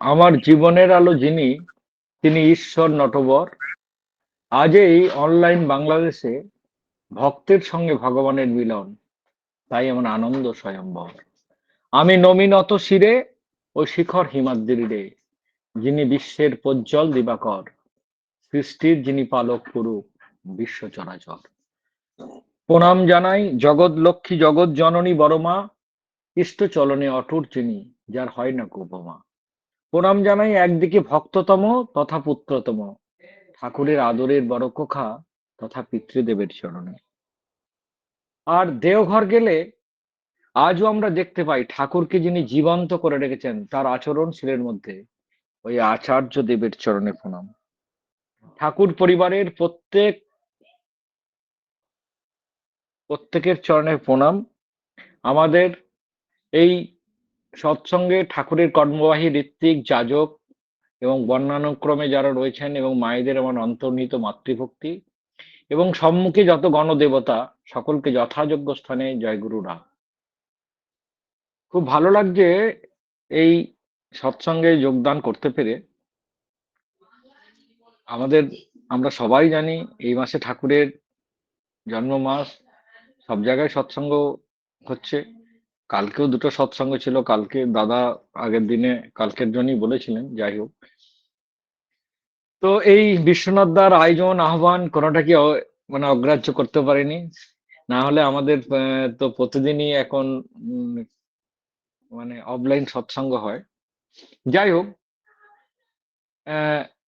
আমার জীবনের আলো যিনি, তিনি ঈশ্বর নটবর। আজ এই অনলাইন বাংলাদেশে ভক্তের সঙ্গে ভগবানের মিলন, তাই আমার আনন্দ স্বয়ম্বর আমি নমিনত শিরে ও শিখর হিমাদ্রিরে যিনি বিশ্বের প্রজ্জ্বল দিবাকর, সৃষ্টির যিনি পালক পুরুষ, বিশ্ব চরাচর। প্রণাম জানাই জগৎ লক্ষ্মী, জগৎ জননী বড়মা, ইষ্ট চলনে অটুট যিনি, যার হয় না উপমা প্রণাম জানাই একদিকে ভক্ততম তথা পুত্রতম। ঠাকুরের আদরের বড় কোখা তথা পিতৃদেবের চরণে। আর দেওঘর গেলে আজও আমরা দেখতে পাই ঠাকুরকে যিনি জীবন্ত করে রেখেছেন, তার আচরণশীলের মধ্যে। ওই আচার্য দেবের চরণে প্রণাম। ঠাকুর পরিবারের প্রত্যেক, প্রত্যেকের চরণে প্রণাম। আমাদের এই সৎসঙ্গে ঠাকুরের কর্মবাহী ঋত্বিক, যাজক এবং বর্ণানুক্রমে যারা রয়েছেন এবং মায়েদের আমার অন্তর্নিহিত মাতৃভক্তি এবং সম্মুখে যত গণদেবতা, সকলকে যথাযোগ্য স্থানে জয়গুরুরা খুব ভালো লাগছে এই সৎসঙ্গে যোগদান করতে পেরে। আমাদের, আমরা সবাই জানি এই মাসে ঠাকুরের জন্ম মাস সব জায়গায় সৎসঙ্গ হচ্ছে। কালকেও দুটো সৎসঙ্গ ছিল, কালকে দাদা আগের দিনে কালকের জন্যই বলেছিলেন, যাই হোক। তো এই বিশ্বনাথ দার আয়োজন, আহ্বান কোনোটা কি মানে অগ্রাহ্য করতে পারেনি। না হলে আমাদের তো প্রতিদিনই এখন মানে অফলাইন সৎসঙ্গ হয়। যাই হোক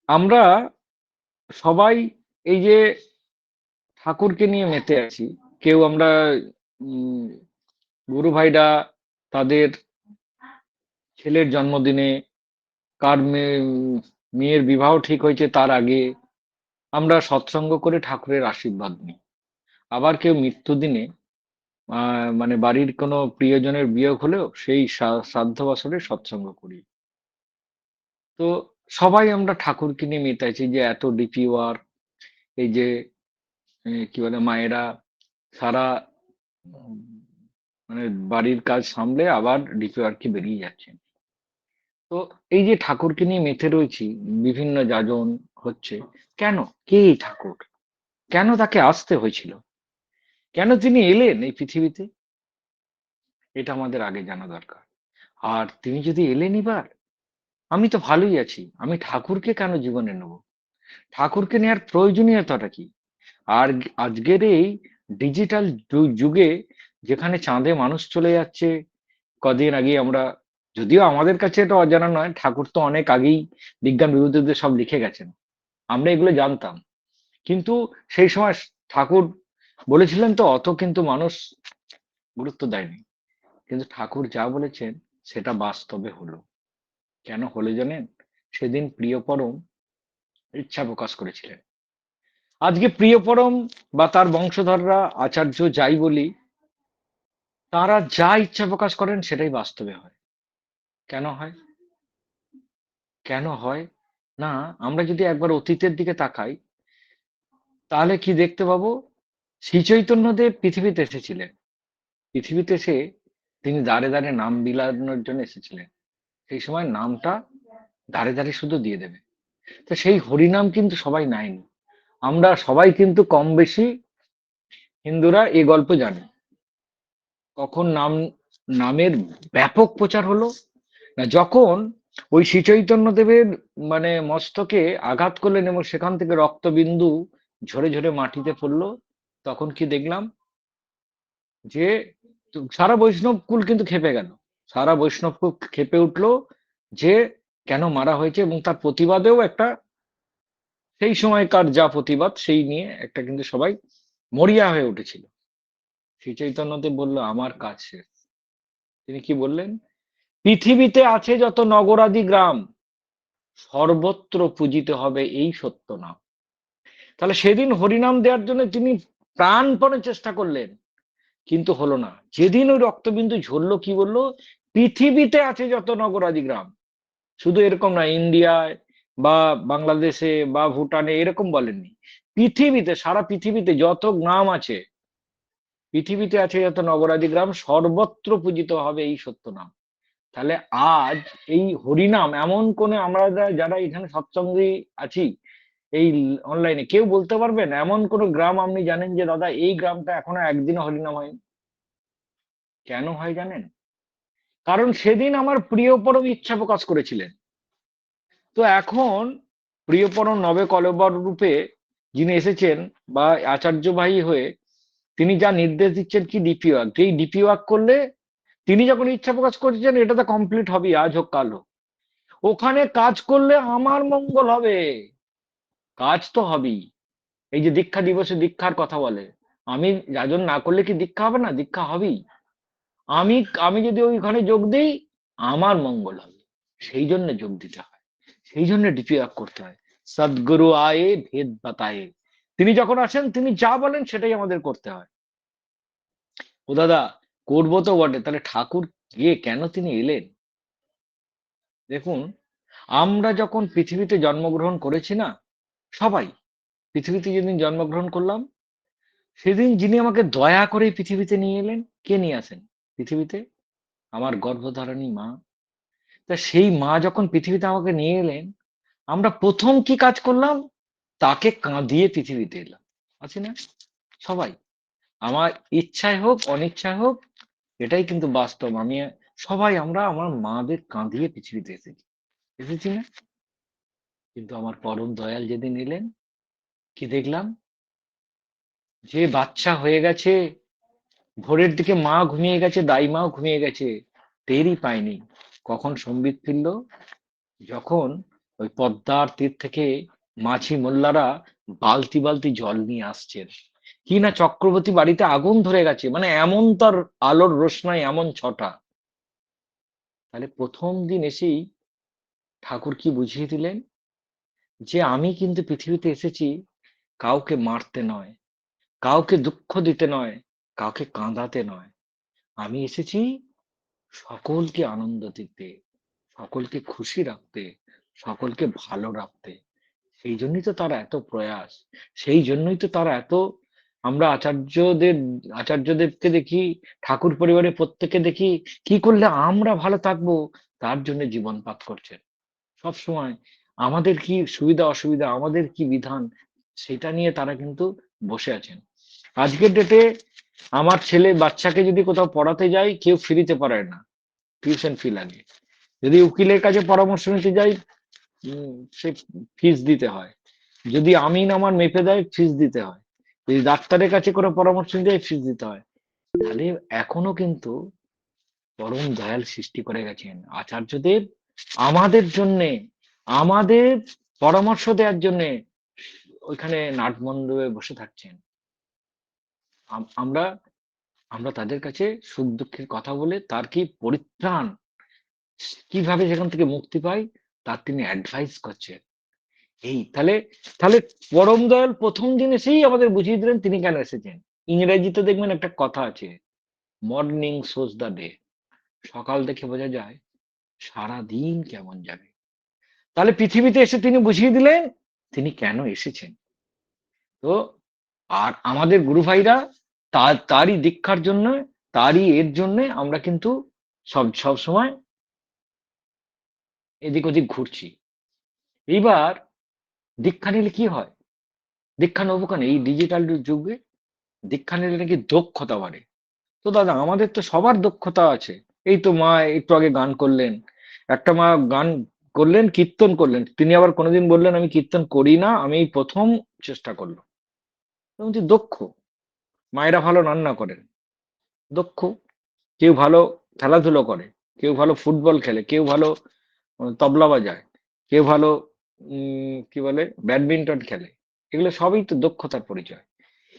আমরা সবাই এই যে ঠাকুরকে নিয়ে মেতে আছি, কেউ আমরা গুরু ভাইরা তাদের ছেলের জন্মদিনে কার মেয়ের বিবাহ ঠিক হয়েছে তার আগে আমরা সৎসঙ্গ করে ঠাকুরের আশীর্বাদ নিই। আবার কেউ মৃত্যুদিনে মানে বাড়ির কোনো প্রিয়জনের বিয়োগ হলেও সেই শ্রাদ্ধ বছরে সৎসঙ্গ করি। তো সবাই আমরা ঠাকুরকে নিয়ে মেতাইছি যে এত ডিপি ওয়ার্ক, এই যে কি বলে, মায়েরা সারা মানে বাড়ির কাজ সামলে আবার ডিপি ওয়ার্কে বেরিয়ে যাচ্ছেন। তো এই যে ঠাকুরকে নিয়ে মেতে রয়েছি, বিভিন্ন যাজন হচ্ছে, কেন? কে এই ঠাকুর? কেন তাকে আসতে হয়েছিল? কেন তিনি এলেন এই পৃথিবীতে? এটা আমাদের আগে জানা দরকার। আর তিনি যদি এলেন এবার, আমি তো ভালোই আছি, আমি ঠাকুরকে কেন জীবনে নেব? ঠাকুরকে নেওয়ার প্রয়োজনীয়তাটা কি? আর আজকের এই ডিজিটাল যুগে যেখানে চাঁদে মানুষ চলে যাচ্ছে, কদিন আগে আমরা, যদিও আমাদের কাছে এটা অজানা নয়, ঠাকুর তো অনেক আগেই বিজ্ঞান বিরোধীদের সব লিখে গেছেন। আমরা এগুলো জানতাম। কিন্তু সেই সময় ঠাকুর বলেছিলেন তো, অত কিন্তু মানুষ গুরুত্ব দেয়নি। কিন্তু ঠাকুর যা বলেছেন, সেটা বাস্তবে হলো। কেন হলো জানেন? সেদিন প্রিয় পরম ইচ্ছা প্রকাশ করেছিলেন। আজকে প্রিয় পরম বা তার বংশধররা, আচার্য যাই বলি তারা যা ইচ্ছা প্রকাশ করেন সেটাই বাস্তবে হয়। কেন হয়? কেন হয়? না, আমরা যদি একবার অতীতের দিকে তাকাই, তাহলে কি দেখতে পাবো? শ্রী চৈতন্যদেব পৃথিবীতে এসেছিলেন। পৃথিবীতে এসে তিনি দাঁড়ে দাঁড়ে নাম বিলানোর জন্য এসেছিলেন। সেই সময় নামটা দাঁড়ে দাঁড়ে শুধু দিয়ে দেবে। তো সেই হরিনাম কিন্তু সবাই নাইনি আমরা সবাই কিন্তু কম বেশি হিন্দুরা এই গল্প জানি। কখন নাম, নামের ব্যাপক প্রচার হলো? না, যখন ওই শ্রীচৈতন্য দেবের মানে মস্তকে আঘাত করলেন এবং সেখান থেকে রক্তবিন্দু ঝরে ঝরে মাটিতে পড়ল, তখন কি দেখলাম? যে সারা বৈষ্ণব কুল কিন্তু খেপে গেল। সারা বৈষ্ণব কুল খেপে উঠল যে কেন মারা হয়েছে এবং তার প্রতিবাদেও একটা সেই সময়কার যা প্রতিবাদ, সেই নিয়ে একটা কিন্তু সবাই মরিয়া হয়ে উঠেছিল। শ্রী চৈতন্যদেব বলল, আমার শেষ তিনি কি বললেন? পৃথিবীতে আছে যত নগরাদি গ্রাম, সর্বত্র পূজিতে হবে এই সত্য নাম তাহলে সেদিন হরিনাম দেওয়ার জন্য তিনি প্রাণপণে চেষ্টা করলেন, কিন্তু হলো না। যেদিন ওই রক্তবিন্দু ঝরলো, কি বলল? পৃথিবীতে আছে যত নগরাদি গ্রাম, শুধু এরকম না, ইন্ডিয়ায় বা বাংলাদেশে বা ভুটানে এরকম বলেননি। পৃথিবীতে, সারা পৃথিবীতে যত গ্রাম আছে পৃথিবীতে আছে যত নগরাদি গ্রাম, সর্বত্র পূজিত হবে এই সত্য নাম তাহলে আজ এই হরিনাম এমন কোন আমরা যারা এখানে সৎসঙ্গী আছি, এই অনলাইনে কেউ বলতে পারবেন? এমন কোন গ্রাম আপনি জানেন যে, দাদা, এই গ্রামটা এখনও একদিনও হরিনাম হয়নি কেন হয় জানেন? কারণ সেদিন আমার প্রিয় পরম ইচ্ছা প্রকাশ করেছিলেন। তো এখন প্রিয় পরম নবে কলবর রূপে যিনি এসেছেন বা আচার্য ভাই হয়ে তিনি যা নির্দেশ দিচ্ছেন কি ডিপি ওয়ার্ক যেই ডিপি ওয়ার্ক করলে তিনি যখন ইচ্ছা প্রকাশ করছেন, এটা তো কমপ্লিট হবে আজ হোক, কাল হোক। ওখানে কাজ করলে আমার মঙ্গল হবে। কাজ তো হবেই। এই যে দীক্ষা দিবসে দীক্ষার কথা বলে। আমি যাজন না করলে কি দীক্ষা হবে না? দীক্ষা হবেই। আমি আমি যদি ওইখানে যোগ দিই, আমার মঙ্গল হবে। সেই জন্য যোগ দিতে হয়। সেই জন্য ডিপি ওয়ার্ক করতে হয়। সদ্গুরু আয়ে ভেদ বাতায়ে। তিনি যখন আসেন, তিনি যা বলেন সেটাই আমাদের করতে হয়। ও দাদা, করব তো বটে, তাহলে ঠাকুর গিয়ে কেন তিনি এলেন? দেখুন, আমরা যখন পৃথিবীতে জন্মগ্রহণ করেছি না, সবাই পৃথিবীতে যেদিন জন্মগ্রহণ করলাম, সেদিন যিনি আমাকে দয়া করে পৃথিবীতে নিয়ে এলেন, কে নিয়ে আসেন? পৃথিবীতে আমার গর্ভধারণী মা। তা সেই মা যখন পৃথিবীতে আমাকে নিয়ে এলেন, আমরা প্রথম কি কাজ করলাম? তাকে কাঁদিয়ে পৃথিবীতে এলাম। আছে না? সবাই। আমার ইচ্ছায় হোক, অনিচ্ছায় হোক, এটাই কিন্তু বাস্তব। আমি, সবাই আমরা আমার মাদের কাঁদিয়ে পৃথিবীতে এসেছি। এসেছি না? কিন্তু আমার পরম দয়াল যেদিন এলেন, কি দেখলাম? যে বাচ্চা হয়ে গেছে, ভোরের দিকে মা ঘুমিয়ে গেছে দাই মাও ঘুমিয়ে গেছে, টেরই পায়নি। কখন সম্বিত ফিরল? যখন ওই পদ্মার তীর থেকে মাছি মোল্লারা বালতি বালতি জল নিয়ে আসছেন। কি না চক্রবর্তী বাড়িতে আগুন ধরে গেছে? মানে এমন তার আলোর রোশনাই এমন ছটা। তাহলে প্রথম দিন এসেই ঠাকুর কি বুঝিয়ে দিলেন? যে আমি কিন্তু পৃথিবীতে এসেছি, কাউকে মারতে নয়, কাউকে দুঃখ দিতে নয়, কাউকে কাঁদাতে নয়। আমি এসেছি সকলকে আনন্দ দিতে, সকলকে খুশি রাখতে, সকলকে ভালো রাখতে। সেই জন্যই তো তারা এত প্রয়াস। সেই জন্যই তো তারা এত, আমরা আচার্যদের, আচার্যদেবকে দেখি, ঠাকুর পরিবারের প্রত্যেকে দেখি, কি করলে আমরা ভালো থাকব? তার জন্য জীবনপাত করছেন। সব সময় আমাদের কি সুবিধা, অসুবিধা, আমাদের কি বিধান, সেটা নিয়ে তারা কিন্তু বসে আছেন। আজকের ডেটে আমার ছেলে বাচ্চাকে যদি কোথাও পড়াতে যাই, কেউ ফিরিতে পারে না। টিউশন ফি লাগে। যদি উকিলের কাছে পরামর্শ নিতে যাই সে ফিস দিতে হয়। যদি আমিন আমার মেপে দেয় ফিস দিতে হয়। যদি ডাক্তারের কাছে কোনো পরামর্শ যায় ফিস দিতে হয়। তাহলে এখনও কিন্তু পরম দয়াল সৃষ্টি করে গেছেন। আচার্যদেব আমাদের জন্যে, আমাদের পরামর্শ দেওয়ার জন্যে ওইখানে নাটমণ্ডপে বসে থাকছেন। আমরা আমরা তাদের কাছে সুখ দুঃখের কথা বলে তার কি পরিত্রাণ, কীভাবে সেখান থেকে মুক্তি পাই তার তিনি অ্যাডভাইস করছেন। এই তাহলে তাহলে পরম দয়াল প্রথম দিন এসেই আমাদের বুঝিয়ে দিলেন তিনি কেন এসেছেন। ইংরেজিতে দেখবেন একটা কথা আছে মর্নিং সোজ দ্য ডে সকাল দেখে বোঝা যায় সারা দিন কেমন যাবে। তাহলে পৃথিবীতে এসে তিনি বুঝিয়ে দিলেন, তিনি কেন এসেছেন। তো, আর আমাদের গুরু ভাইরা, তার, তারই দীক্ষার জন্য, তারই এর জন্য আমরা কিন্তু সব সব সময় এদিক ওদিক ঘুরছি। এইবার দীক্ষা নিলে কি হয়? দীক্ষা নেব কেন? এই ডিজিটাল যুগে দীক্ষা নিলে নাকি দক্ষতা বাড়ে। তো দাদা, আমাদের তো সবার দক্ষতা আছে। এই তো মা একটু আগে গান করলেন। একটা মা গান করলেন, কীর্তন করলেন। তিনি আবার কোনোদিন বললেন, আমি কীর্তন করি না, আমি প্রথম চেষ্টা করল করলাম দক্ষ। মায়েরা ভালো রান্না করেন। দক্ষ। কেউ ভালো খেলাধুলো করে, কেউ ভালো ফুটবল খেলে, কেউ ভালো তবলা বাজায়। কেউ ভালো কি বলে, ব্যাডমিন্টন খেলে। এগুলো সবই তো দক্ষতার পরিচয়।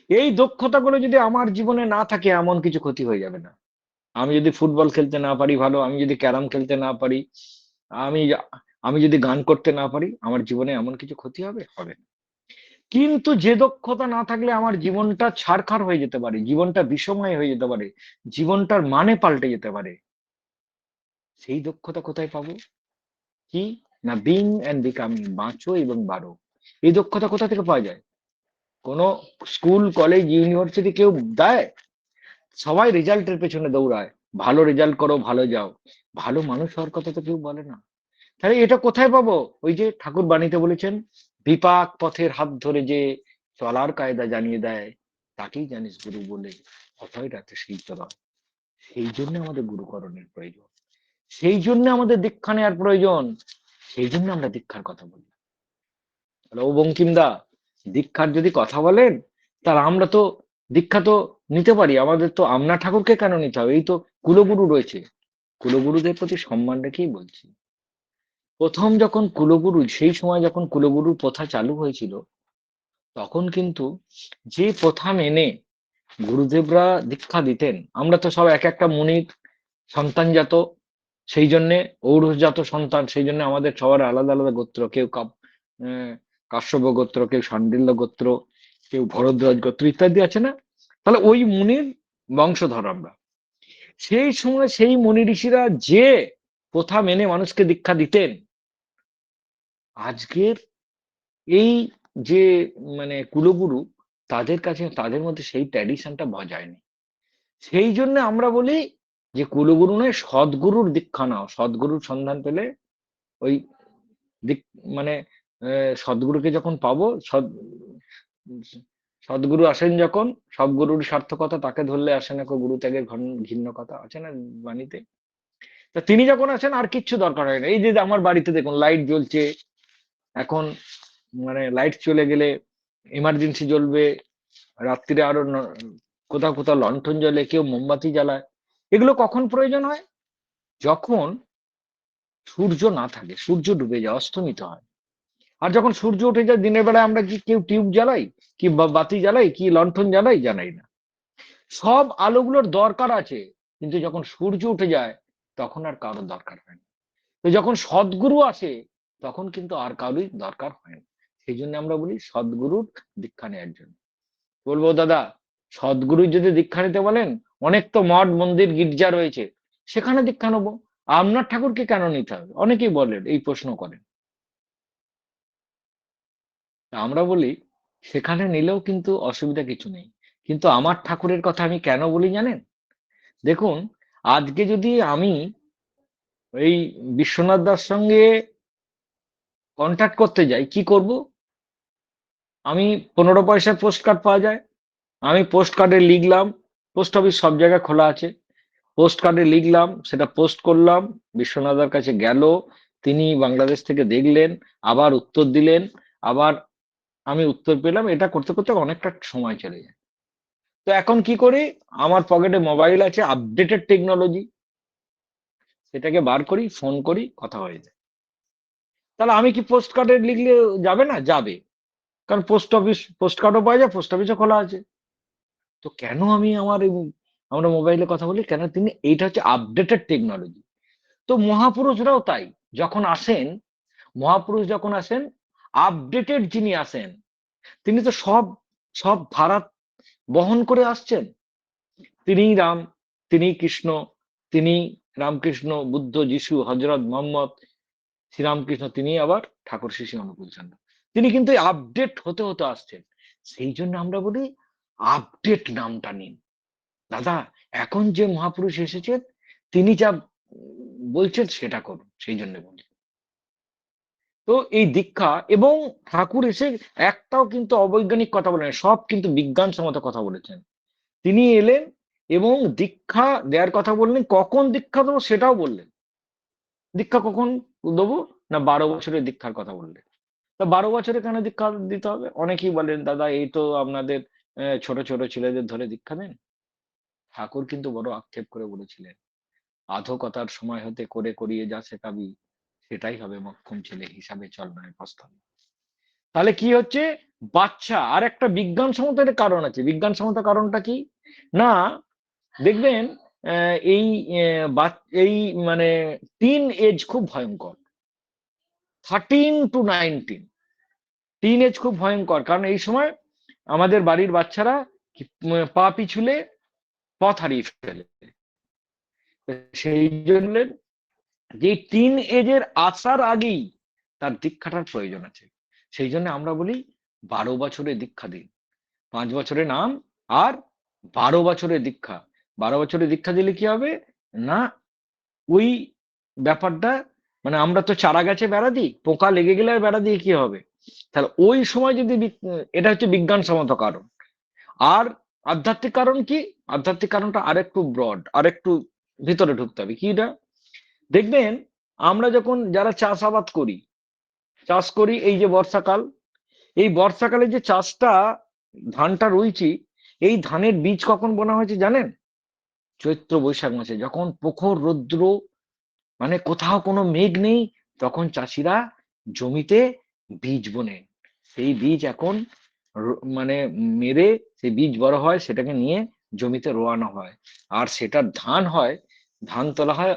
এই দক্ষতাগুলো যদি আমার জীবনে না থাকে, এমন কিছু ক্ষতি হয়ে যাবে না। আমি যদি ফুটবল খেলতে না পারি ভালো, আমি যদি ক্যারাম খেলতে না পারি, আমি আমি যদি গান করতে না পারি, আমার জীবনে এমন কিছু ক্ষতি হবে? হবে না। কিন্তু যে দক্ষতা না থাকলে আমার জীবনটা ছাড়খাড় হয়ে যেতে পারে, জীবনটা বিষময় হয়ে যেতে পারে, জীবনটার মানে পাল্টে যেতে পারে। সেই দক্ষতা কোথায় পাবো? কি? না বিং অ্যান্ড বিকামিং বাঁচো এবং বাড়ো এই দক্ষতা কোথা থেকে পাওয়া যায়? কোন স্কুল, কলেজ, ইউনিভার্সিটি কেউ দেয়? সবাই রেজাল্টের পেছনে দৌড়ায়। ভালো রেজাল্ট করো, ভালো যাও। ভালো মানুষ হওয়ার কথা তো কেউ বলে না। তাহলে এটা কোথায় পাবো? ওই যে ঠাকুর বাণীতে বলেছেন, বিপাক পথের হাত ধরে যে চলার কায়দা জানিয়ে দেয়, তাকেই জানিস গুরু বলে। কথাই রাতে সেই চলা। সেই জন্য আমাদের গুরুকরণের প্রয়োজন। সেই জন্য আমাদের দীক্ষা নেওয়ার প্রয়োজন। সেই জন্য আমরা দীক্ষার কথা বলি। ও বঙ্কিমদা দীক্ষার যদি কথা বলেন, তাহলে আমরা তো দীক্ষা তো নিতে পারি। আমাদের তো আমনা ঠাকুরকে কেন নিতে হবে? এই তো কুলগুরু রয়েছে। কুলগুরুদের প্রতি সম্মান রেখেই বলছি। প্রথম যখন কুলগুরু, সেই সময় যখন কুলগুরুর প্রথা চালু হয়েছিল, তখন কিন্তু যে প্রথা মেনে গুরুদেবরা দীক্ষা দিতেন, আমরা তো সব এক একটা মুনির সন্তানজাত সেই জন্যে ঔরসজাত সন্তান, সেই জন্য আমাদের সবার আলাদা আলাদা গোত্র, কেউ কাশ্যপ গোত্র, কেউ সান্ডিল্য গোত্র, কেউ ভরদ্বাজ গোত্র ইত্যাদি আছে না? তাহলে ওই মুনির বংশধর আমরা। সেই সময় সেই মুনি ঋষিরা যে প্রথা মেনে মানুষকে দীক্ষা দিতেন, আজকের এই যে মানে কুলগুরু, তাদের কাছে, তাদের মধ্যে সেই ট্র্যাডিশনটা বজায় নেই। সেই জন্য আমরা বলি যে কুলগুরু নয়, সদ্গুরুর দীক্ষা নাও। সদ্গুরুর সন্ধান পেলে ওই দিক মানে সদ্গুরুকে যখন পাবো, সদ, সদ্গুরু আসেন যখন সব গুরুর সার্থকতা তাকে ধরলে আসে না গুরু ত্যাগের ঘন- ঘিন্ন কথা আছে না বাণীতে? তা তিনি যখন আসেন, আর কিচ্ছু দরকার হয় না। এই যে আমার বাড়িতে দেখুন, লাইট জ্বলছে, এখন মানে লাইট চলে গেলে এমার্জেন্সি জ্বলবে, রাত্রিরে আরও কোথাও কোথাও লণ্ঠন জ্বলে, কেউ মোমবাতি জ্বালায় এগুলো কখন প্রয়োজন হয়? যখন সূর্য না থাকে, সূর্য ডুবে যায়, অস্তমিত হয়। আর যখন সূর্য উঠে যায়, দিনের বেলায় আমরা কি কেউ টিউব জ্বালাই, কি বাতি জ্বালাই, কি লণ্ঠন জ্বালাই? জানাই না। সব আলোগুলোর দরকার আছে, কিন্তু যখন সূর্য উঠে যায়, তখন আর কারোর দরকার হয় না। তো যখন সদ্গুরু আসে, তখন কিন্তু আর কারোরই দরকার হয় না। সেই জন্য আমরা বলি সদ্গুরুর দীক্ষা নেওয়ার জন্য। বলব, দাদা, সদ্গুরু যদি দীক্ষা নিতে বলেন অনেক তো মঠ, মন্দির, গির্জা রয়েছে। সেখানে দীক্ষা নেব আপনার ঠাকুরকে কেন নিতে হবে? অনেকেই বলেন, এই প্রশ্ন করেন। আমরা বলি, সেখানে নিলেও কিন্তু অসুবিধা কিছু নেই। কিন্তু আমার ঠাকুরের কথা আমি কেন বলি জানেন? দেখুন, আজকে যদি আমি এই বিশ্বনাথ দার সঙ্গে কন্ট্যাক্ট করতে যাই, কি করব? আমি পনেরো পয়সার পোস্ট কার্ড পাওয়া যায়। আমি পোস্ট কার্ডে লিখলাম পোস্ট অফিস সব জায়গায় খোলা আছে। পোস্ট কার্ডে লিখলাম, সেটা পোস্ট করলাম বিশ্বনাথার কাছে গেল, তিনি বাংলাদেশ থেকে দেখলেন, আবার উত্তর দিলেন, আবার আমি উত্তর পেলাম, এটা করতে করতে অনেকটা সময় চলে যায়। তো এখন কি করি? আমার পকেটে মোবাইল আছে আপডেটেড টেকনোলজি সেটাকে বার করি ফোন করি, কথা হয়ে যায়। তাহলে আমি কি পোস্ট কার্ডে লিখলে যাবে না? যাবে। কারণ পোস্ট অফিস পোস্ট কার্ডও পাওয়া যায় পোস্ট অফিসও খোলা আছে। তো কেন আমি আমার আমরা মোবাইলে কথা বলি? কেন তিনি এইটা হচ্ছে আপডেটেড টেকনোলজি তো মহাপুরুষরাও তাই। যখন আসেন, মহাপুরুষ যখন আসেন আপডেটেড যিনি আসেন তিনি তো সব সব ধারা বহন করে আসছেন। তিনি রাম, তিনি কৃষ্ণ, তিনি রামকৃষ্ণ, বুদ্ধ, যিশু, হজরত মোহাম্মদ, শ্রীরামকৃষ্ণ, তিনি আবার ঠাকুর শিশি অনুকূল চন্দ্র। তিনি কিন্তু আপডেট হতে হতে আসছেন। সেই জন্য আমরা বলি আপডেট নামটা নিন। দাদা, এখন যে মহাপুরুষ এসেছেন তিনি যা বলছেন সেটা করুন, সেই জন্য বলি তো এই দীক্ষা এবং ঠাকুর এসে একটাও কিন্তু অবৈজ্ঞানিক কথা বলেন, সব কিন্তু বিজ্ঞানসম্মত কথা বলেছেন। তিনি এলেন এবং দীক্ষা দেওয়ার কথা বললেন, কখন দীক্ষা দেবো সেটাও বললেন। দীক্ষা কখন দেবো না বারো বছরের দীক্ষার কথা বললেন? তা বারো বছরে কেন দীক্ষা দিতে হবে? অনেকেই বলেন, দাদা, এই তো আপনাদের ছোট ছোট ছেলেদের ধরে দীক্ষা দেন? ঠাকুর কিন্তু বড় আক্ষেপ করে বলেছিলেন, আধকতার সময় হতে করে করিয়ে যা শেখাবি, সেটাই হবে মক্ষম ছেলে হিসাবে চল নয় প্রস্তাব তাহলে কি হচ্ছে? বাচ্চা, আর একটা বিজ্ঞানসম্মত একটা কারণ আছে। বিজ্ঞান বিজ্ঞানসম্মত কারণটা কি? না, দেখবেন এই এই মানে টিন এজ খুব ভয়ঙ্কর। Thirteen to nineteen teenage খুব ভয়ঙ্কর। কারণ এই সময় আমাদের বাড়ির বাচ্চারা পা পিছুলে পথ হারিয়ে ফেলে। সেই জন্য যে টিন এজের আসার আগেই তার দীক্ষাটার প্রয়োজন আছে। সেই জন্য আমরা বলি বারো বছরে দীক্ষা দিন। পাঁচ বছরের নাম আর বারো বছরের দীক্ষা। বারো বছরে দীক্ষা দিলে কি হবে? না, ওই ব্যাপারটা মানে আমরা তো চারা গাছে বেড়া দিই, পোকা লেগে গেলে আর বেড়া দিয়ে কি হবে? তাহলে ওই সময় যদি এটা হচ্ছে বিজ্ঞানসম্মত কারণ। আর আধ্যাত্মিক কারণ কি? আধ্যাত্মিক কারণটা আরেকটু ব্রড আরেকটু ভিতরে ঢুকতে হবে। কিটা? দেখবেন, আমরা যখন যারা চাষাবাদ করি, চাষ করি এই যে বর্ষাকাল, এই বর্ষাকালে যে চাষটা, ধানটা রুইছি, এই ধানের বীজ কখন বোনা হয়েছে জানেন? চৈত্র বৈশাখ মাসে। যখন প্রখর রৌদ্র মানে কোথাও কোনো মেঘ নেই, তখন চাষিরা জমিতে বীজ বোনে। সেই বীজ এখন মানে মেরে সেই বীজ বড় হয়, সেটাকে নিয়ে জমিতে রোয়ানো হয়। আর সেটার ধান হয়, ধান তোলা হয়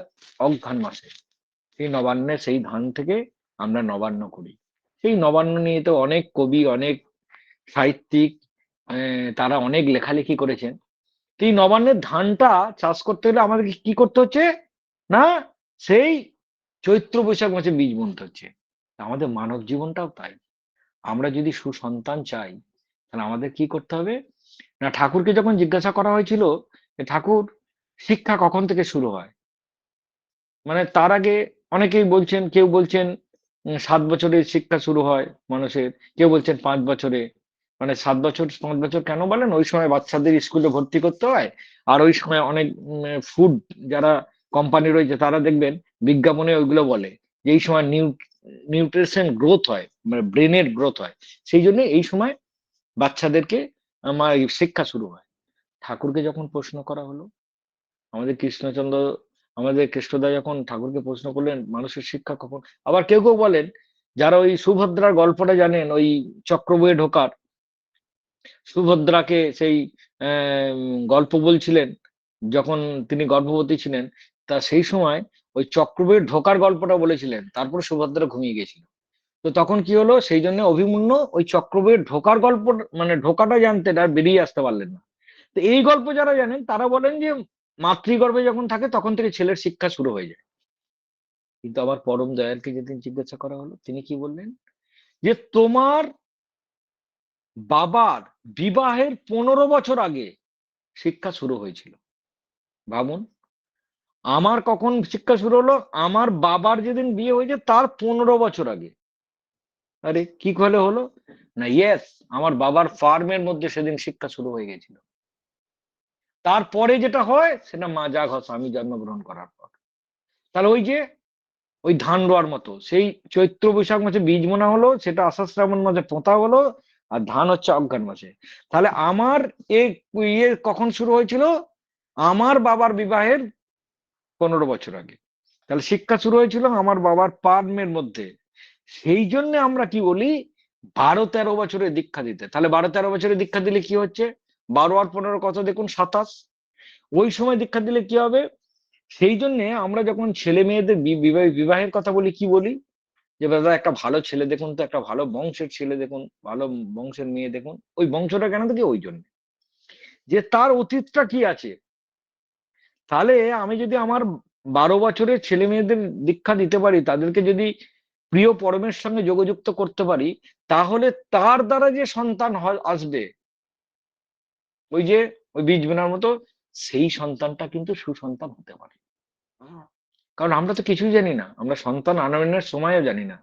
অঘ্রান মাসে। সেই নবান্নে সেই ধান থেকে আমরা নবান্ন করি। সেই নবান্ন নিয়ে তো অনেক কবি, অনেক সাহিত্যিক তারা অনেক লেখালেখি করেছেন। এই নবান্নের ধানটা চাষ করতে হলে আমাদেরকে কি করতে হচ্ছে? না, সেই চৈত্র বৈশাখ মাসে বীজ বুনতে হচ্ছে। আমাদের মানব জীবনটাও তাই। আমরা যদি সুসন্তান চাই, তাহলে আমাদের কি করতে হবে? না, ঠাকুরকে যখন জিজ্ঞাসা করা হয়েছিল যে, ঠাকুর, শিক্ষা কখন থেকে শুরু হয়? মানে তার আগে অনেকেই বলছেন, কেউ বলছেন সাত বছরে শিক্ষা শুরু হয় মানুষের। কেউ বলছেন, পাঁচ বছরে। মানে সাত বছর, পাঁচ বছর কেন বলেন? ওই সময় বাচ্চাদের স্কুলে ভর্তি করতে হয়। আর ওই সময় অনেক ফুড যারা কোম্পানি রয়েছে, তারা দেখবেন বিজ্ঞাপনে ওইগুলো বলে। যে, এই সময় নিউ নিউট্রিশন গ্রোথ হয় মানে ব্রেনের গ্রোথ হয়। সেই জন্য এই সময় বাচ্চাদেরকে আমার শিক্ষা শুরু হয়। ঠাকুরকে যখন প্রশ্ন করা হলো, আমাদের কৃষ্ণচন্দ্র, আমাদের কৃষ্ণদা যখন ঠাকুরকে প্রশ্ন করলেন, মানুষের শিক্ষা কখন? আবার কেউ কেউ বলেন, যারা ওই সুভদ্রার গল্পটা জানেন, ওই চক্র বয়ে ঢোকার, সুভদ্রাকে সেই গল্প বলছিলেন, যখন তিনি গর্ভবতী ছিলেন, তা সেই সময় ওই চক্রবের ঢোকার গল্পটা বলেছিলেন, তারপর সুভদ্রা ঘুমিয়ে গেছিল। তো তখন কি হলো? সেই জন্য অভিমন্যু ওই চক্রবের ঢোকার গল্প মানে ঢোকাটা জানতেন আর বেরিয়ে আসতে পারলেন না। তো এই গল্প যারা জানেন, তারা বলেন যে মাতৃগর্ভে যখন থাকে, তখন থেকে ছেলের শিক্ষা শুরু হয়ে যায়। কিন্তু আবার পরম দয়ালকে যেদিন জিজ্ঞাসা করা হলো, তিনি কি বললেন? যে তোমার বাবার বিবাহের পনেরো বছর আগে শিক্ষা শুরু হয়েছিল। ভাবুন আমার কখন শিক্ষা শুরু হলো? আমার বাবার যেদিন বিয়ে হয়েছে, তার পনেরো বছর আগে। আরে, কি করে হলো? না ইয়েস আমার বাবার ফার্মের মধ্যে সেদিন শিক্ষা শুরু হয়ে গেছিল। তারপরে যেটা হয়, সেটা মাজা ঘষ আমি জন্মগ্রহণ করার পর। তাহলে ওই যে, ওই ধান রোয়ার মতো, সেই চৈত্র বৈশাখ মাসে বীজ বোনা হলো, সেটা আষাঢ় শ্রাবণ মাসে পোঁতা হলো, আর ধান হচ্ছে অজ্ঞান মাসে। তাহলে আমার এ ইয়ে কখন শুরু হয়েছিল? আমার বাবার বিবাহের পনেরো বছর আগে। তাহলে শিক্ষা শুরু হয়েছিল আমার বাবার পার্মের মধ্যে। সেই জন্য আমরা কি বলি, বারো তেরো বছরে দীক্ষা দিতে। তাহলে বারো তেরো বছরে দীক্ষা দিলে কি হচ্ছে? বারো আর পনেরো কত দেখুন? সাতাশ। ওই সময় দীক্ষা দিলে কি হবে? সেই জন্যে আমরা যখন ছেলে মেয়েদের বিবাহের কথা বলি, কি বলি? যে দাদা একটা ভালো ছেলে দেখুন তো, একটা ভালো বংশের ছেলে দেখুন, ভালো বংশের মেয়ে দেখুন। ওই বংশটা কেন দেখি ওই জন্য। যে তার অতীতটা কি আছে? তাহলে আমি যদি আমার বারো বছরের ছেলে মেয়েদের দীক্ষা দিতে পারি তাদেরকে যদি প্রিয় পরমের সঙ্গে যোগযুক্ত করতে পারি তাহলে তার দ্বারা যে সন্তান হয়- আসবে ওই যে ওই বীজ বোনার মতো সেই সন্তানটা কিন্তু সুসন্তান হতে পারে। কারণ আমরা তো কিছুই জানি না আমরা সন্তান আনয়নের সময়ও জানি না।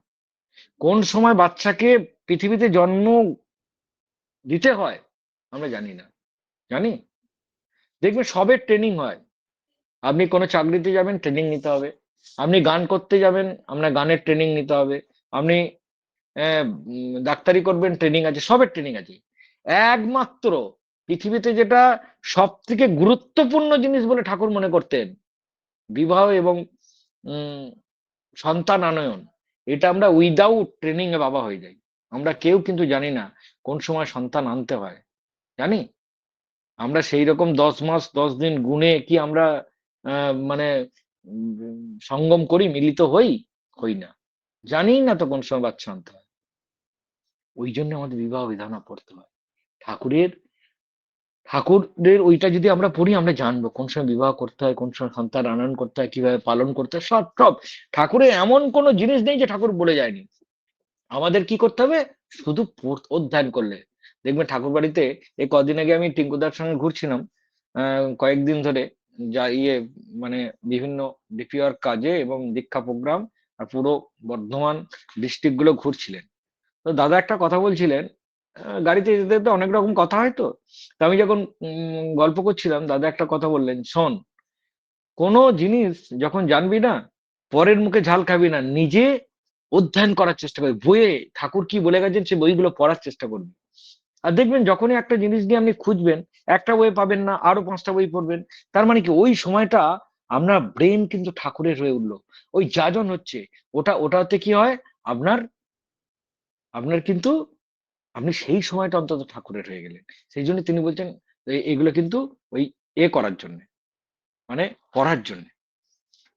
কোন সময় বাচ্চাকে পৃথিবীতে জন্ম দিতে হয় আমরা জানি না। জানি? দেখবে সবের ট্রেনিং হয়। আপনি কোনো চাকরিতে যাবেন ট্রেনিং নিতে হবে। আপনি গান করতে যাবেন, আপনার গানের ট্রেনিং নিতে হবে। আপনি ডাক্তারি করবেন ট্রেনিং আছে, সবের ট্রেনিং আছে। একমাত্র পৃথিবীতে যেটা সব থেকে গুরুত্বপূর্ণ জিনিস বলে ঠাকুর মনে করতেন, বিবাহ এবং সন্তান আনয়ন এটা আমরা উইদাউট ট্রেনিং এ বাবা হয়ে যাই। আমরা কেউ কিন্তু জানি না কোন সময় সন্তান আনতে হয়। জানি? আমরা সেই রকম দশ মাস, দশ দিন গুনে কি আমরা মানে সঙ্গম করি, মিলিত হই হই না। জানি না তো কোন সময় বাচ্চা আনতে হয়। ওই জন্য আমাদের বিবাহ বিধান পড়তে হয়। ঠাকুরের ঠাকুরের ওইটা যদি আমরা পড়ি, আমরা জানব কোন সময় বিবাহ করতে হয়, কোন সময় সন্তান আনয়ন করতে হয়, কীভাবে পালন করতে হয়, সব সব। ঠাকুরের এমন কোনো জিনিস নেই যে ঠাকুর বলে যায়নি। আমাদের কি করতে হবে? শুধু অধ্যয়ন করলে। দেখবেন ঠাকুর বাড়িতে এই কদিন আগে আমি টিঙ্কুদার সঙ্গে ঘুরছিলাম কয়েকদিন ধরে। যা ইয়ে মানে বিভিন্ন ডিপিআর কাজে এবং দীক্ষা প্রোগ্রাম আর পুরো বর্ধমান ডিস্ট্রিক্টগুলো ঘুরছিলেন। তো দাদা একটা কথা বলছিলেন গাড়িতে যেতে যেতে অনেক রকম কথা হয় তো। আমি যখন গল্প করছিলাম, দাদা একটা কথা বললেন, শোন, কোনো জিনিস যখন জানবি না, পরের মুখে ঝাল খাবি না, নিজে অধ্যয়ন করার চেষ্টা করবি। বইয়ে ঠাকুর কি বলে গেছেন, সে বইগুলো পড়ার চেষ্টা করবি। আর দেখবেন যখনই একটা জিনিস নিয়ে আপনি খুঁজবেন, একটা বই পাবেন না, আরও পাঁচটা বই পড়বেন, তার মানে কি ওই সময়টা আপনার ব্রেন কিন্তু ঠাকুরের হয়ে উঠল। ওই যাজন হচ্ছে, ওটা, ওটাতে কি হয়? আপনার আপনার কিন্তু, আপনি সেই সময়টা অন্তত ঠাকুরের হয়ে গেলেন। সেই জন্য তিনি বলছেন এগুলো কিন্তু ওই এ করার জন্য মানে পড়ার জন্য।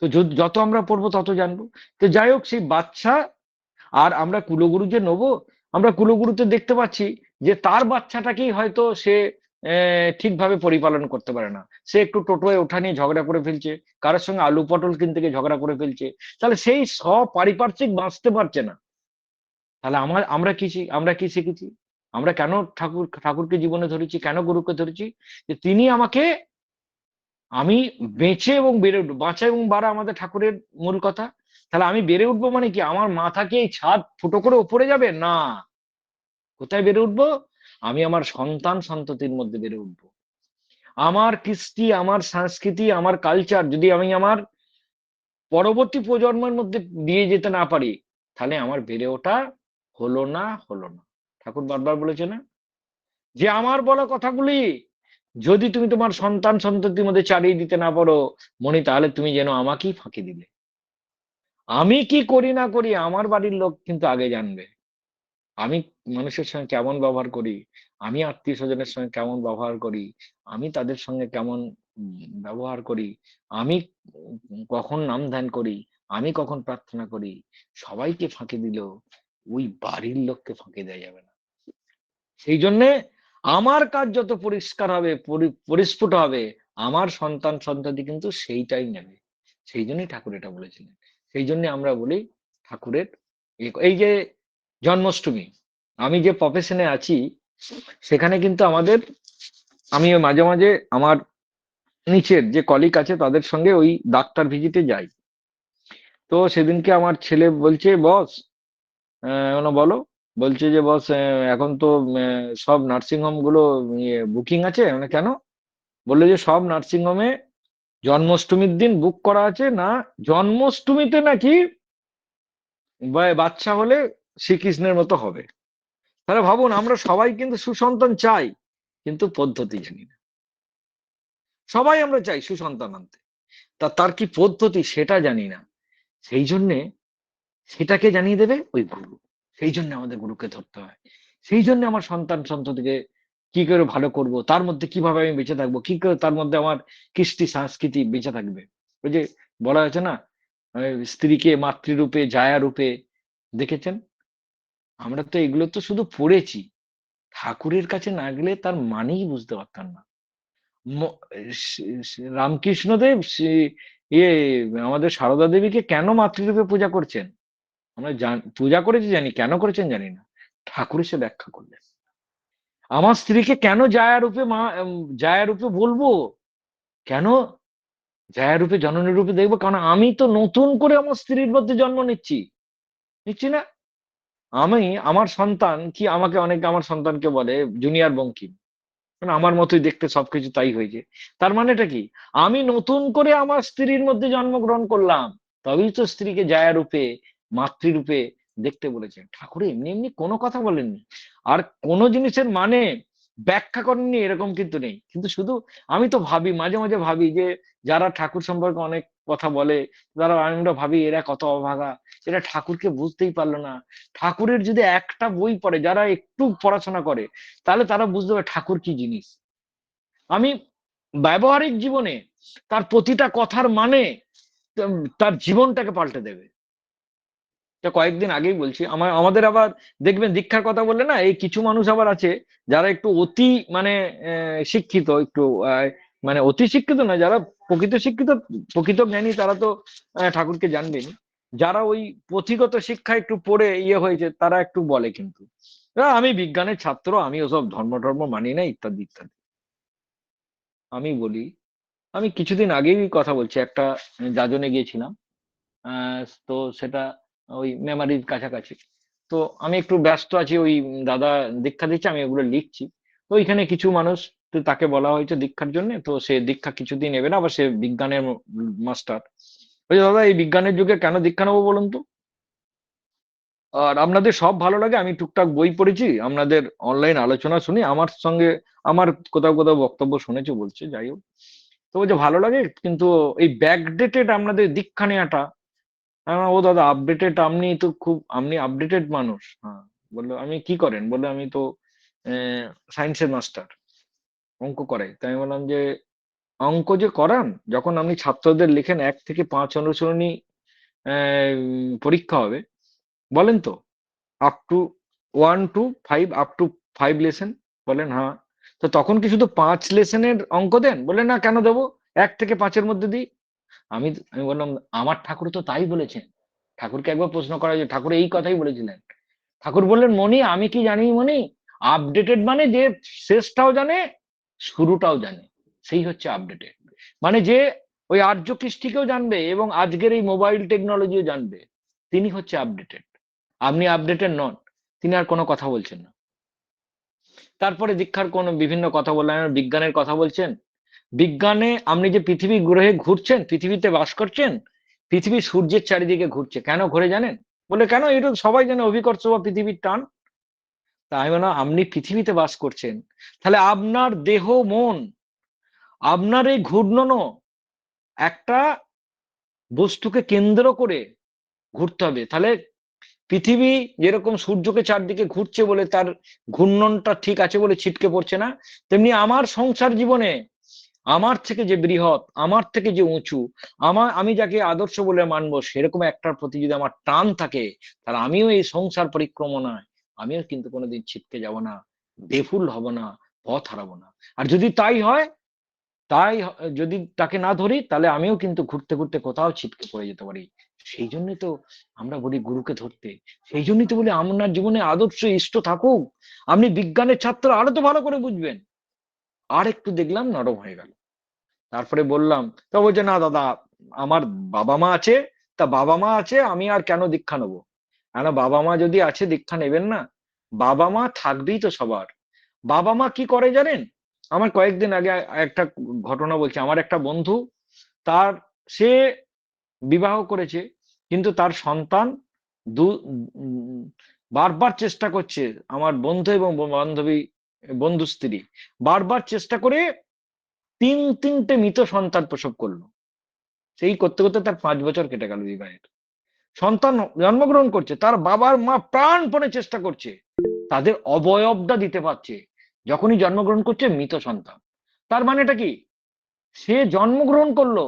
তো যত আমরা পড়ব তত জানব। তো যাই হোক, সেই বাচ্চা আর আমরা কুলগুরু যে নেব আমরা কুলগুরুতে দেখতে পাচ্ছি যে তার বাচ্চাটাকেই হয়তো সে ঠিকভাবে পরিপালন করতে পারে না। সে একটু টোটোয় ওঠা নিয়ে ঝগড়া করে ফেলছে, কারোর সঙ্গে আলু পটল কিনতে গিয়ে ঝগড়া করে ফেলছে, তাহলে সেই স পারিপার্শ্বিক বাঁচতে পারছে না। তাহলে আমার, আমরা কি আমরা কি শিখেছি? আমরা কেন ঠাকুর, ঠাকুরকে জীবনে ধরেছি? কেন গুরুকে ধরেছি? যে তিনি আমাকে, আমি বেঁচে এবং বেড়ে বাঁচা এবং বাড়া আমাদের ঠাকুরের মূল কথা। তাহলে আমি বেড়ে উঠবো মানে কি? আমার মাথা কি এই ছাদ ফুটো করে উপরে যাবে? না। কোথায় বেড়ে উঠবো? আমি আমার সন্তান সন্ততির মধ্যে বেড়ে উঠবো। আমার কৃষ্টি, আমার সংস্কৃতি, আমার কালচার যদি আমি আমার পরবর্তী প্রজন্মের মধ্যে দিয়ে যেতে না পারি, তাহলে আমার বেড়ে ওঠা হলো না হলো না। ঠাকুর বারবার বলেছে না? যে আমার বলা কথাগুলি যদি তুমি তোমার সন্তান সন্ততির মধ্যে চালিয়ে দিতে না পারো মনে তাহলে তুমি যেন আমাকেই ফাঁকি দিলে। আমি কি করি না করি আমার বাড়ির লোক কিন্তু আগে জানবে। আমি মানুষের সঙ্গে কেমন ব্যবহার করি? আমি আত্মীয় স্বজনের সঙ্গে কেমন ব্যবহার করি? আমি তাদের সঙ্গে কেমন ব্যবহার করি? আমি কখন নাম ধ্যান করি? আমি কখন প্রার্থনা করি? সবাইকে ফাঁকি দিল ওই বাড়ির লোককে ফাঁকি দেওয়া যাবে না। সেই জন্যে আমার কাজ যত পরিষ্কার হবে, পরি- পরিস্ফুট হবে, আমার সন্তান সন্ততি কিন্তু সেইটাই নেবে। সেই জন্যই ঠাকুর এটা বলেছিলেন। সেই জন্য আমরা বলি ঠাকুরের এই যে জন্মাষ্টমী, আমি যে প্রফেশনে আছি, সেখানে কিন্তু আমাদের, আমি মাঝে মাঝে আমার নিচের যে কলিক আছে তাদের সঙ্গে ওই ডাক্তার ভিজিটে যাই। তো সেদিনকে আমার ছেলে বলছে, বস বলো? বলছে যে, বস এখন তো সব নার্সিং হোমগুলো বুকিং আছে? মানে কেন? বলল যে, সব নার্সিং হোমে জন্মাষ্টমীর দিন বুক করা আছে না? জন্মাষ্টমীতে নাকি বাচ্চা হলে শ্রীকৃষ্ণের মতো হবে। তাহলে ভাবুন, আমরা সবাই কিন্তু সুসন্তান চাই, কিন্তু পদ্ধতি জানি না। সবাই আমরা চাই সুসন্তান আনতে। তা তার কি পদ্ধতি সেটা জানি না। সেই জন্যে সেটাকে জানিয়ে দেবে ওই গুরু। সেই জন্য আমাদের গুরুকে ধরতে হয়। সেই জন্য আমার সন্তান সন্ততিকে কি করে ভালো করব? তার মধ্যে কীভাবে আমি বেঁচে থাকব? কি করে তার মধ্যে আমার কৃষ্টি সংস্কৃতি বেঁচে থাকবে? ওই যে বলা হয়েছে না স্ত্রীকে মাতৃরূপে জায়া রূপে দেখেছেন? আমরা তো এগুলো তো শুধু পড়েছি। ঠাকুরের কাছে না গেলে তার মানেই বুঝতে পারতাম না। রামকৃষ্ণদেব ইয়ে আমাদের সারদা দেবীকে কেন মাতৃরূপে পূজা করছেন? আমরা পূজা করেছি জানি, কেন করেছেন জানি না। ঠাকুর এসে ব্যাখ্যা করলেন। আমার স্ত্রীকে কেন জায়া রূপে মা জায়া রূপে বলব? কেন? জায়া রূপে জননী রূপে দেখব? কারণ আমি তো নতুন করে আমার স্ত্রীর মধ্যে জন্ম নিচ্ছি। নিচ্ছি না? আমি, আমার সন্তান, কি আমাকে অনেকে আমার সন্তানকে বলে জুনিয়র বঙ্কিম মানে আমার মতোই দেখতে সবকিছু তাই হয়েছে। তার মানেটা কি? আমি নতুন করে আমার স্ত্রীর মধ্যে জন্মগ্রহণ করলাম, তবেই তো স্ত্রীকে জায়া রূপে মাতৃরূপে দেখতে বলেছেন। ঠাকুর, এমনি এমনি কোনো কথা বলেননি। আর কোনো জিনিসের মানে ব্যাখ্যা করেননি, এরকম কিন্তু নেই। কিন্তু শুধু আমি তো ভাবি, মাঝে মাঝে ভাবি যে যারা ঠাকুর সম্পর্কে অনেক কথা বলে, তারা আমরা ভাবি, এরা কত অভাগা। এরা ঠাকুরকে বুঝতেই পারল না। ঠাকুরের যদি একটা বই পড়ে, যারা একটু পড়াশোনা করে, তাহলে তারা বুঝতে পারে ঠাকুর কি জিনিস। আমি ব্যবহারিক জীবনে তার প্রতিটা কথার মানে তার জীবনটাকে পাল্টে দেবে। এটা কয়েকদিন আগেই বলছি। আমার, আমাদের আবার দেখবেন দীক্ষার কথা বললে না, এই কিছু মানুষ আবার আছে যারা একটু অতি মানে শিক্ষিত, একটু মানে অতি শিক্ষিত না যারা প্রকৃত শিক্ষিত, প্রকৃত জ্ঞানী তারা তো ঠাকুরকে জানবেন যারা ওই পুঁথিগত শিক্ষা একটু পড়ে ইয়ে হয়েছে, তারা একটু বলে কিন্তু। আমি বিজ্ঞানের ছাত্র, আমি ওসব ধর্ম টর্ম মানি না, ইত্যাদি ইত্যাদি। আমি বলি, আমি কিছুদিন আগেই কথা বলছি, একটা যাজনে গিয়েছিলাম। তো সেটা ওই মেমারির কাছাকাছি। তো আমি একটু ব্যস্ত আছি ওই দাদা দীক্ষা দিচ্ছে আমি ওগুলো লিখছি। তো ওইখানে কিছু মানুষ তো তাকে বলা হয়েছে দীক্ষার জন্যে। তো সে দীক্ষা কিছুদিন নেবে না। আবার সে বিজ্ঞানের মাস্টার। বলছে, "দাদা এই বিজ্ঞানের যুগে কেন দীক্ষা নেব বলুন তো?" আর আপনাদের সব ভালো লাগে। আমি টুকটাক বই পড়েছি। আপনাদের অনলাইন আলোচনা শুনি। আমার সঙ্গে আমার কোথাও, কোথাও বক্তব্য শুনেছি বলছে, যাই হোক। তো বলছে, "ভালো লাগে কিন্তু এই ব্যাকডেটেড আপনাদের দীক্ষা নেয়াটা" বললাম, "ও দাদা আপডেটেড আপনি তো খুব আপনি আপডেটেড মানুষ।" হ্যাঁ। বলল "আমি কি করেন?" বলল, "আমি তো সায়েন্সের মাস্টার। অঙ্ক করাই।" তাই আমি বললাম যে, "অঙ্ক যে করান, যখন আপনি ছাত্রদের লেখেন এক থেকে পাঁচ অনুসরণী পরীক্ষা হবে, বলেন তো? Up to one two five up to 5 lesson?" বলেন "হ্যাঁ।" তো তখন কি শুধু ৫ লেসনের অঙ্ক দেন? বললেন, "না কেন দেবো এক থেকে পাঁচের মধ্যে দিই।" আমি আমি বললাম, "আমার ঠাকুর তো তাই বলেছেন।" ঠাকুরকে একবার প্রশ্ন করা হয়েছে, ঠাকুর এই কথাই বলেছিলেন। ঠাকুর বললেন, "মণি আমি কি জানি মণি? আপডেটেড মানে যে শেষটাও জানে, শুরুটাও জানে। সেই হচ্ছে আপডেটেড। মানে যে ওই আর্য কৃষ্টিকেও জানবে এবং আজকের এই মোবাইল টেকনোলজিও জানবে। তিনি হচ্ছে আপডেটেড। আপনি আপডেটেড নন।" তিনি আর কোনো কথা বলছেন না। তারপরে দীক্ষার কোন বিভিন্ন কথা বললেন, বিজ্ঞানের কথা বলছেন। বিজ্ঞানে আপনি যে পৃথিবী গ্রহে ঘুরছেন, পৃথিবীতে বাস করছেন, পৃথিবী সূর্যের চারিদিকে ঘুরছে। কেন ঘোরে জানেন? বলে "কেন? এটা সবাই জানে অভিকর্ষ বা পৃথিবীর টান।" তা আমি বললাম, "আপনি পৃথিবীতে বাস করছেন। তাহলে আপনার দেহ, মন, আপনার এই ঘূর্ণনও একটা বস্তুকে কেন্দ্র করে ঘুরতে হবে। তাহলে পৃথিবী যেরকম সূর্যকে চারদিকে ঘুরছে বলে তার ঘূর্ণনটা ঠিক আছে বলে ছিটকে পড়ছে না, তেমনি আমার সংসার জীবনে আমার থেকে যে বৃহৎ, আমার থেকে যে উঁচু, আমার আমি যাকে আদর্শ বলে মানবো সেরকম একটার প্রতি যদি আমার টান থাকে, তাহলে আমিও এই সংসার পরিক্রমণায় আমিও কিন্তু কোনোদিন ছিটকে যাব না, বেফুল হব না, পথ হারাবো না। আর যদি তাই হয়, তাই যদি তাকে না ধরি তাহলে আমিও কিন্তু ঘুরতে, ঘুরতে কোথাও ছিটকে পড়ে যেতে পারি। সেইজন্যই তো আমরা বলি গুরুকে ধরতে। সেইজন্যই তো বলি আপনার জীবনে আদর্শ ইষ্ট থাকুক। আপনি বিজ্ঞানের ছাত্র আরও তো ভালো করে বুঝবেন। আর একটু দেখলাম নরম হয়ে গেল। তারপরে বললাম, তো বলছে, "না দাদা আমার বাবা-মা আছে, তা বাবা-মা আছে আমি আর কেন দীক্ষা নেব আমি বললাম, "বাবা-মা যদি আছে দীক্ষা নেবেন না? বাবা-মা থাকবেই তো সবার। বাবা-মা কি করে জানেন? আমার কয়েকদিন আগে একটা ঘটনা বলছি। আমার একটা বন্ধু তার সে বিবাহ করেছে কিন্তু তার সন্তান দু বারবার চেষ্টা করছে আমার বন্ধু এবং বান্ধবী বন্ধু স্ত্রী বারবার চেষ্টা করে ৩, ৩ টে মৃত সন্তান প্রসব করল সেই করতে, করতে তার পাঁচ বছর কেটে গেল বিবাহের। সন্তান জন্মগ্রহণ করছে। তার বাবার মা প্রাণপণে চেষ্টা করছে। তাদের অবয়বটা দিতে পারছে। যখনই জন্মগ্রহণ করছে মৃত সন্তান। তার মানেটা কি? সে জন্মগ্রহণ করল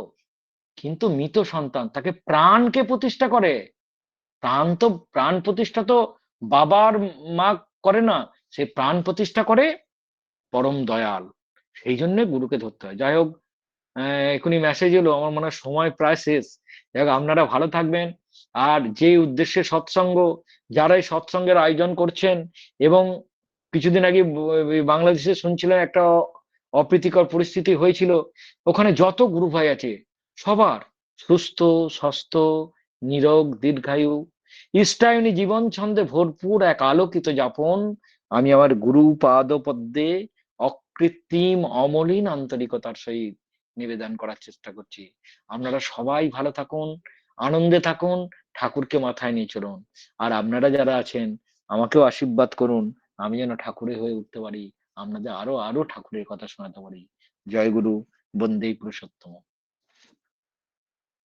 কিন্তু মৃত সন্তান। তাকে প্রাণকে প্রতিষ্ঠা করে। প্রাণ তো প্রাণ প্রতিষ্ঠা তো বাবার মা করে না। সে প্রাণ প্রতিষ্ঠা করে পরম দয়াল। সেইজন্যে গুরুকে ধরতে হয়। যাই হোক এখনই মেসেজ এলো আমার মনে হয় সময় প্রায় শেষ। যাই আপনারা ভালো থাকবেন। আর যে উদ্দেশ্যে সৎসঙ্গ, যারাই সৎসঙ্গের আয়োজন করছেন এবং কিছুদিন আগে বাংলাদেশে শুনছিলাম একটা অপ্রীতিকর পরিস্থিতি হয়েছিল। ওখানে যত গুরু ভাই আছে সবার সুস্থ, স্বাস্থ্য, নিরোগ, দীর্ঘায়ু, ইষ্টায়নী জীবন ছন্দে ভরপুর এক আলোকিত যাপন আমি আমার গুরু পাদপদ্মে অকৃত্রিম অমলিন আন্তরিকতার সহিত নিবেদন করার চেষ্টা করছি। আপনারা সবাই ভালো থাকুন, আনন্দে থাকুন, ঠাকুরকে মাথায় নিয়ে চলুন। আর আপনারা যারা আছেন আমাকেও আশীর্বাদ করুন। আমি যেন ঠাকুরে হয়ে উঠতে পারি। আপনাদের আরও, আরও ঠাকুরের কথা শোনাতে পারি। জয় গুরু, বন্দে পুরুষোত্তম।